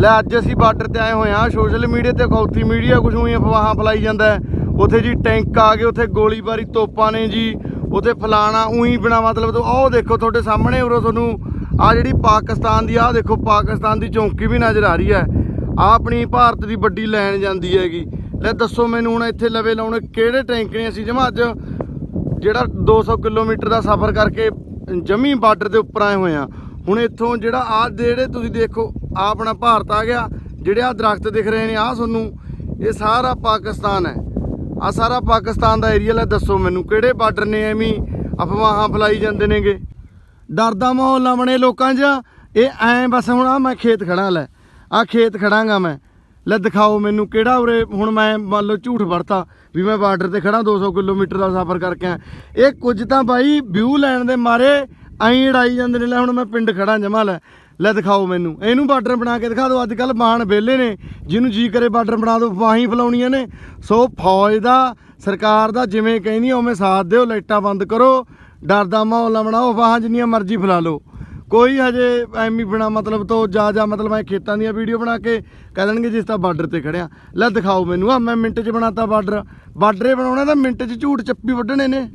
ਲੈ ਅੱਜ ਅਸੀਂ ਬਾਰਡਰ ਤੇ ਆਏ ਹੋਏ ਆ ਸੋਸ਼ਲ ਮੀਡੀਆ ਤੇ ਖੌਤੀ ਮੀਡੀਆ ਕੁਝ ਹੋਈ ਅਫਵਾਹਾਂ ਫਲਾਈ ਜਾਂਦਾ ਉੱਥੇ ਜੀ ਟੈਂਕ ਆ ਗਏ, ਉੱਥੇ ਗੋਲੀਬਾਰੀ ਤੋਪਾਂ ਨੇ ਜੀ, ਉੱਥੇ ਫਲਾਣਾ ਉਹੀ ਬਿਨਾ ਮਤਲਬ ਤੋਂ, ਆਹ ਦੇਖੋ ਤੁਹਾਡੇ ਸਾਹਮਣੇ ਉਰੋਂ ਤੁਹਾਨੂੰ ਆ ਜਿਹੜੀ ਪਾਕਿਸਤਾਨ ਦੀ, ਆਹ ਦੇਖੋ ਪਾਕਿਸਤਾਨ ਦੀ ਚੌਂਕੀ ਵੀ ਨਜ਼ਰ ਆ ਰਹੀ ਹੈ। ਆ ਆਪਣੀ ਭਾਰਤ ਦੀ ਵੱਡੀ ਲਾਈਨ ਜਾਂਦੀ ਹੈਗੀ। ਲੈ ਦੱਸੋ ਮੈਨੂੰ ਹੁਣ ਇੱਥੇ ਲਵੇ ਲਾਉਣੇ ਕਿਹੜੇ ਟੈਂਕ ਨੇ ਅਸੀਂ, ਜਮਾ ਅੱਜ ਜਿਹੜਾ 200 ਕਿਲੋਮੀਟਰ ਦਾ ਸਫ਼ਰ ਕਰਕੇ ਜਮੀ ਬਾਰਡਰ ਦੇ ਉੱਪਰ ਆਏ ਹੋਏ ਆ ਹੁਣ ਇੱਥੋਂ ਜਿਹੜਾ ਆ ਜਿਹੜੇ ਤੁਸੀਂ ਦੇਖੋ ਆ ਆਪਣਾ ਭਾਰਤ ਆ ਗਿਆ, ਜਿਹੜੇ ਆ ਦਰਖਤ ਦਿਖ ਰਹੇ ਨੇ ਆ ਤੁਹਾਨੂੰ, ਇਹ ਸਾਰਾ ਪਾਕਿਸਤਾਨ ਹੈ। ਆ ਸਾਰਾ ਪਾਕਿਸਤਾਨ ਦਾ ਏਰੀਆ ਲੈ ਦੱਸੋ ਮੈਨੂੰ, ਕਿਹੜੇ ਬਾਰਡਰ ਨੇ ਐਵੇਂ ਅਫਵਾਹਾਂ ਫਲਾਈ ਜਾਂਦੇ ਨੇਗੇ? ਡਰ ਦਾ ਮਾਹੌਲ ਬਣੇ ਲੋਕਾਂ 'ਚ। ਇਹ ਐਂ ਬਸ ਹੁਣ ਆ ਮੈਂ ਖੇਤ ਖੜਾ ਲੈ। ਆ ਖੇਤ ਖੜਾਂਗਾ ਮੈਂ। ਲੈ ਦਿਖਾਓ ਮੈਨੂੰ ਕਿਹੜਾ ਉਰੇ ਹੁਣ ਮੈਂ ਮੰਨ ਲਓ ਝੂਠ ਵਰਤਾ ਵੀ ਮੈਂ ਬਾਰਡਰ ਤੇ ਖੜਾ 200 ਕਿਲੋਮੀਟਰ ਦਾ ਸਫ਼ਰ ਕਰਕੇ ਆ ਇਹ ਕੁਝ ਤਾਂ ਬਾਈ ਵਿਊ ਲੈਣ ਦੇ ਮਾਰੇ ਐਂ ਅੜਾਈ ਜਾਂਦੇ ਨੇ, ਲੈ ਹੁਣ ਮੈਂ ਪਿੰਡ ਖੜਾ ਜਮਾ, ਲੈ ਲੈ ਦਿਖਾਓ ਮੈਨੂੰ। ਇਹਨੂੰ ਬਾਰਡਰ ਬਣਾ ਕੇ ਦਿਖਾ ਦਿਓ ਅੱਜ ਕੱਲ ਬਾਹਣ ਵਿਹਲੇ ਨੇ, ਜਿਹਨੂੰ ਜੀ ਕਰੇ ਬਾਰਡਰ ਬਣਾ ਦਿਓ ਫਾਹੀ ਫਲਾਉਣੀਆਂ ਨੇ। ਸੋ ਫੌਜ ਦਾ, ਸਰਕਾਰ ਦਾ ਜਿਵੇਂ ਕਹਿੰਦੀ ਉਵੇਂ ਸਾਥ ਦਿਓ, ਲਾਈਟਾਂ ਬੰਦ ਕਰੋ, ਡਰ ਦਾ ਮਾਹੌਲ ਬਣਾਓ ਵਾਹਾਂ ਜਿੰਨੀਆਂ ਮਰਜ਼ੀ ਫਲਾ ਲਓ। ਕੋਈ ਹਜੇ ਐਵੇਂ ਬਿਨਾ ਮਤਲਬ ਤੋਂ ਜਾ ਜਾ ਮਤਲਬ ਮੈਂ ਖੇਤਾਂ ਦੀਆਂ ਵੀਡੀਓ ਬਣਾ ਕੇ ਕਹਿ ਦੇਣਗੇ ਜਿਸ ਤਾਂ ਬਾਰਡਰ ਤੇ ਖੜਿਆ ਲੈ ਦਿਖਾਓ ਮੈਨੂੰ ਆ ਮੈਂ ਮਿੰਟ 'ਚ ਬਣਾਤਾ ਬਾਰਡਰ। ਬਾਰਡਰੇ ਬਣਾਉਣਾ ਤਾਂ ਮਿੰਟ 'ਚ ਝੂਠ ਚੱਪੀ ਵੱਢਣੇ ਨੇ।